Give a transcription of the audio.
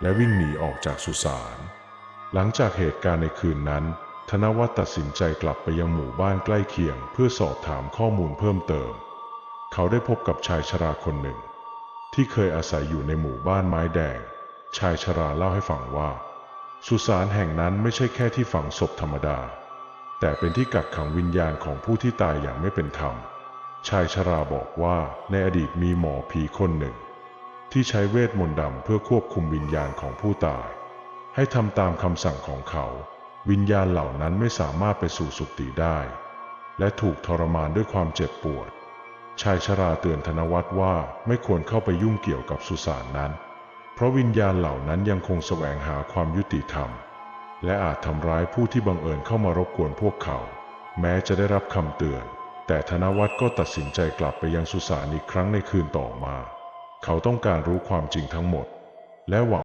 และวิ่งหนีออกจากสุสาน หลังจากเหตุการณ์ในคืนนั้น ธนวัฒน์ตัดสินใจกลับไปยังหมู่บ้านใกล้เคียง เพื่อสอบถามข้อมูลเพิ่มเติม เขาได้พบกับชายชราคนหนึ่ง ที่เคยอาศัยอยู่ในหมู่บ้านไม้แดง ชายชราเล่าให้ฟังว่า สุสานแห่งนั้นไม่ใช่แค่ที่ฝังศพธรรมดา แต่เป็นที่กักขังวิญญาณของผู้ที่ตายอย่างไม่เป็นธรรม ชายชราบอกว่าในอดีตมีหมอผีคนหนึ่ง ที่ใช้เวทมนต์ดำเพื่อควบคุมวิญญาณของผู้ตาย ให้ทำตามคำสั่งของเขา วิญญาณเหล่านั้นไม่สามารถไปสู่สุคติได้ และถูกทรมานด้วยความเจ็บปวด ชายชราเตือนธนวัฒน์ว่าไม่ควรเข้าไปยุ่งเกี่ยวกับสุสานนั้น เพราะวิญญาณเหล่านั้นยังคงแสวงหาความยุติธรรม และอาจทำร้ายผู้ที่บังเอิญเข้ามารบกวนพวกเขา แม้จะได้รับคำเตือน แต่ธนวัฒน์ก็ตัดสินใจกลับไปยังสุสานอีกครั้งในคืนต่อมา เขาต้องการรู้ความจริงทั้งหมด และหวัง